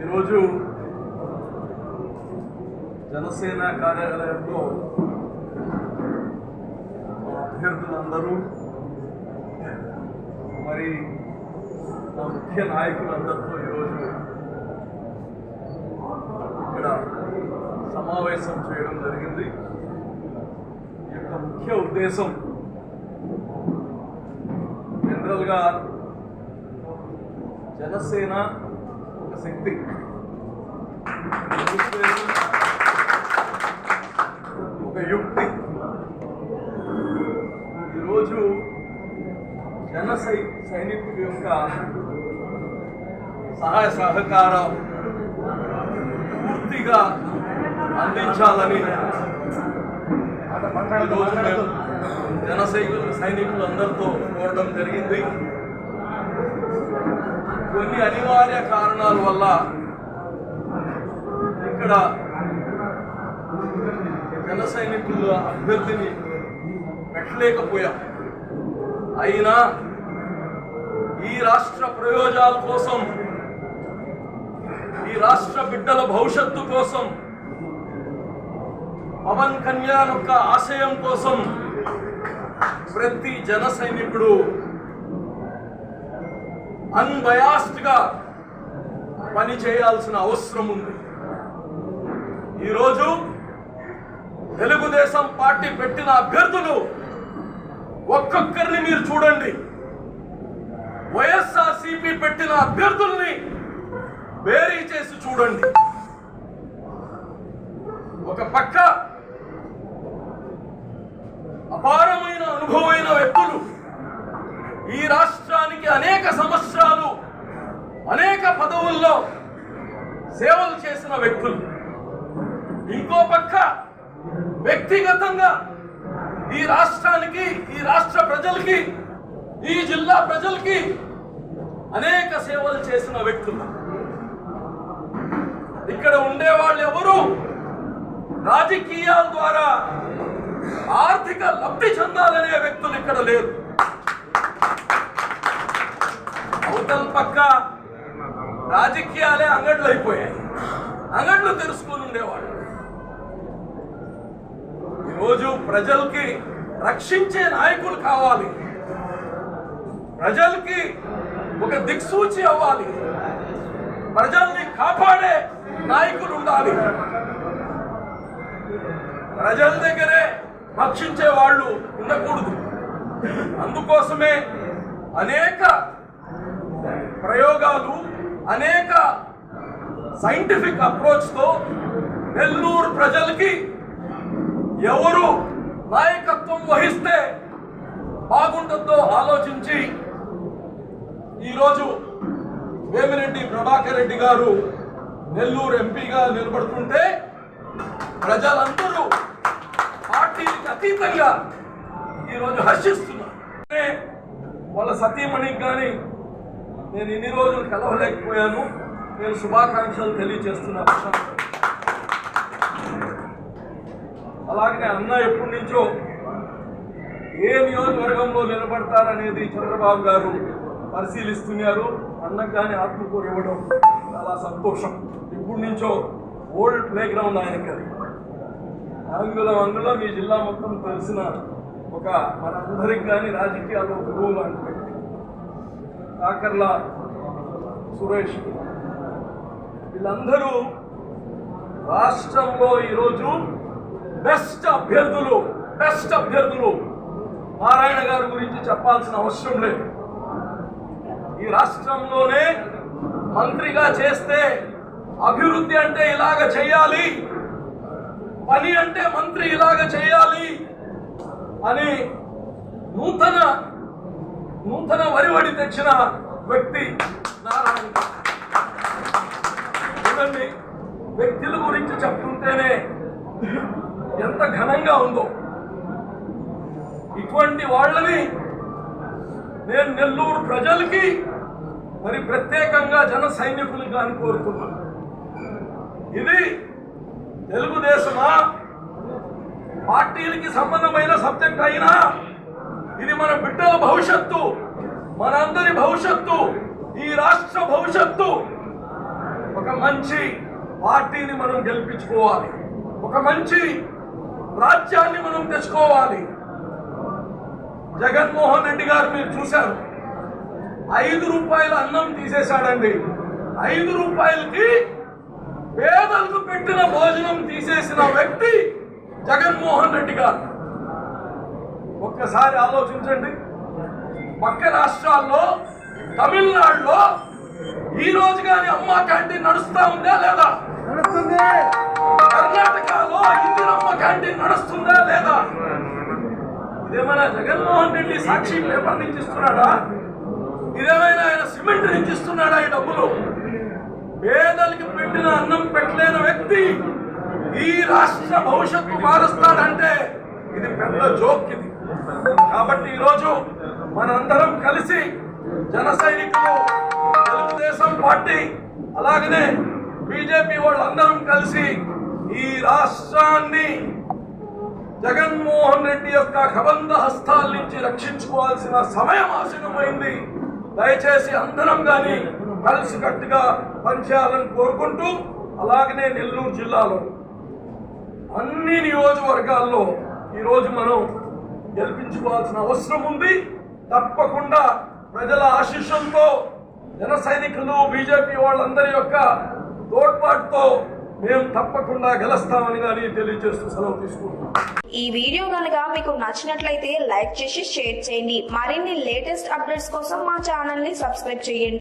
ఈరోజు జనసేన కార్యాలయంలో అభ్యర్థులందరూ మరి మా ముఖ్య నాయకులందరితో ఈరోజు ఇక్కడ సమావేశం చేయడం జరిగింది. ఈ యొక్క ముఖ్య ఉద్దేశం జనరల్గా జనసేన ఒక శక్తి. ఒక యుక్తి. ఈరోజు జన సై సైనికుల యొక్క సహాయ సహకారం పూర్తిగా అందించాలని ఈరోజు మేము జన సైనికులు సైనికులందరితో కోరడం జరిగింది. కొన్ని అనివార్య కారణాల వల్ల ఇక్కడ జన సైనికుల అభ్యర్థిని పెట్టలేకపోయాం. అయినా ఈ రాష్ట్ర ప్రయోజనాల కోసం ఈ రాష్ట్ర బిడ్డల భవిష్యత్తు కోసం పవన్ కళ్యాణ్ యొక్క ఆశయం కోసం ప్రతి జన సైనికుడు అన్బయాస్డ్గా పని చేయాల్సిన అవసరం ఉంది. ఈరోజు తెలుగుదేశం పార్టీ పెట్టిన అభ్యర్థులు ఒక్కొక్కరిని మీరు చూడండి. వైఎస్ఆర్సీపీ పెట్టిన అభ్యర్థుల్ని బేరీ చేసి చూడండి. ఒక పక్క అపారమైన అనుభవమైన వ్యక్తులు ఈ రాష్ట్రానికి అనేక సంవత్సరాలు అనేక పదవుల్లో సేవలు చేసిన వ్యక్తులు. ఇంకో పక్క వ్యక్తిగతంగా ఈ రాష్ట్రానికి ఈ రాష్ట్ర ప్రజలకి ఈ జిల్లా ప్రజలకి అనేక సేవలు చేసిన వ్యక్తులు. ఇక్కడ ఉండే వాళ్ళు ఎవరు? రాజకీయాల ద్వారా ఆర్థిక లబ్ధి చెందాలనే వ్యక్తులు ఇక్కడ లేరు. అవతల పక్క రాజకీయాలే అంగడ్లు అయిపోయాయి అంగడ్లు తెలుసుకొని ఉండేవాళ్ళు. ఈరోజు ప్రజలకి రక్షించే నాయకులు కావాలి. ప్రజలకి ఒక దిక్సూచి అవ్వాలి. ప్రజల్ని కాపాడే నాయకులు ఉండాలి. ప్రజల దగ్గరే భక్షించే వాళ్ళు ఉండకూడదు. అందుకోసమే అనేక ప్రయోగాలు అనేక సైంటిఫిక్ అప్రోచ్తో నెల్లూరు ప్రజలకి ఎవరు నాయకత్వం వహిస్తే బాగుంటుందో ఆలోచించి ఈరోజు వేమిరెడ్డి ప్రభాకర్ రెడ్డి గారు నెల్లూరు ఎంపీగా నిలబడుతుంటే ప్రజలందరూ పార్టీకి అతీతంగా ఈరోజు హర్షిస్తున్నారు. వాళ్ళ సతీమణికి కానీ నేను ఇన్ని రోజులు కలవలేకపోయాను. నేను శుభాకాంక్షలు తెలియజేస్తున్నాను అలాగే అలాగనే అన్న ఎప్పటి నుంచో ఏ నియోజకవర్గంలో నిలబడతారనేది చంద్రబాబు గారు పరిశీలిస్తున్నారు. అన్నకు కానీ ఆత్మకూరు ఇవ్వడం చాలా సంతోషం. ఇప్పటి నుంచో ఓల్డ్ ప్లే గ్రౌండ్ ఆయనకి అది. ఆంగులం అంగుళం ఈ జిల్లా మొత్తం తెలిసిన ఒక మనందరికి కానీ రాజకీయాల్లో గురువు లాంటి వ్యక్తి. కాకర్ల సురేష్. వీళ్ళందరూ రాష్ట్రంలో ఈరోజు బెస్ట్ అభ్యర్థులు బెస్ట్ అభ్యర్థులు నారాయణ గారి గురించి చెప్పాల్సిన అవసరం లేదు ఈ రాష్ట్రంలోనే మంత్రిగా చేస్తే అభివృద్ధి అంటే ఇలాగ చేయాలి పని అంటే మంత్రి ఇలాగ చేయాలి అని నూతన నూతన వరివడి తెచ్చిన వ్యక్తి నారాయణ గారు. వ్యక్తుల గురించి చెప్తుంటేనే ఎంత ఘనంగా ఉందో. ఇటువంటి వాళ్ళని నేను నెల్లూరు ప్రజలకి మరి ప్రత్యేకంగా జన సైనికులుగా అని కోరుతున్నాను ఇది తెలుగుదేశమా? పార్టీలకి సంబంధమైన సబ్జెక్ట్ అయినా ఇది మన బిడ్డల భవిష్యత్తు మనందరి భవిష్యత్తు ఈ రాష్ట్ర భవిష్యత్తు. ఒక మంచి పార్టీని మనం గెలిపించుకోవాలి. ఒక మంచి రాజ్యాన్ని మనం తెచ్చుకోవాలి. జగన్మోహన్ రెడ్డి గారు మీరు చూశారు. ఐదు రూపాయల అన్నం తీసేశాడండి. ఐదు రూపాయలకి పేదలకు పెట్టిన భోజనం తీసేసిన వ్యక్తి జగన్మోహన్ రెడ్డి గారు. ఒక్కసారి ఆలోచించండి. పక్క రాష్ట్రాల్లో తమిళనాడులో ఈ రోజు కానీ అమ్మ క్యాంటీన్ నడుస్తూ ఉందా లేదా? నడుస్తుంది కర్ణాటకలో ఇందిరమ్మ క్యాంటీన్ నడుస్తుందా లేదా? ఇదేమైనా జగన్మోహన్ రెడ్డి సాక్షి పేపర్ నుంచి ఇస్తున్నాడా ఇదేమైనా ఆయన సిమెంట్ నుంచి ఇస్తున్నాడా ఈ డబ్బులు? పేదలకి పెట్టిన అన్నం పెట్టలేని వ్యక్తి ఈ రాష్ట్ర భవిష్యత్తు మారుస్తాడంటే ఇది పెద్ద జోక్ ఇది. కాబట్టి ఈరోజు మనందరం కలిసి జన సైనికులు తెలుగుదేశం పార్టీ అలాగనే బీజేపీ వాళ్ళందరం కలిసి ఈ రాష్ట్రాన్ని జగన్మోహన్ రెడ్డి యొక్క కబంధ హస్తాల నుంచి రక్షించుకోవాల్సిన సమయం ఆసన్నమైంది దయచేసి అందరం కానీ కలిసికట్టుగా పనిచేయాలని కోరుకుంటూ అలాగనే నెల్లూరు జిల్లాలో అన్ని నియోజకవర్గాల్లో ఈరోజు మనం గెలిపించుకోవాల్సిన అవసరం ఉంది. తప్పకుండా ప్రజల ఆశీస్సులతో జన సైనికులు బీజేపీ వాళ్ళందరి యొక్క తోడ్పాటుతో మేము తప్పకుండా గెలుస్తామని కానీ తెలియజేస్తూ సెలవు తీసుకుంటున్నాం. ఈ వీడియో కనుక మీకు నచ్చినట్లయితే లైక్ చేసి షేర్ చేయండి. మరిన్ని లేటెస్ట్ అప్డేట్స్ కోసం మా ఛానల్ని సబ్స్క్రైబ్ చేయండి.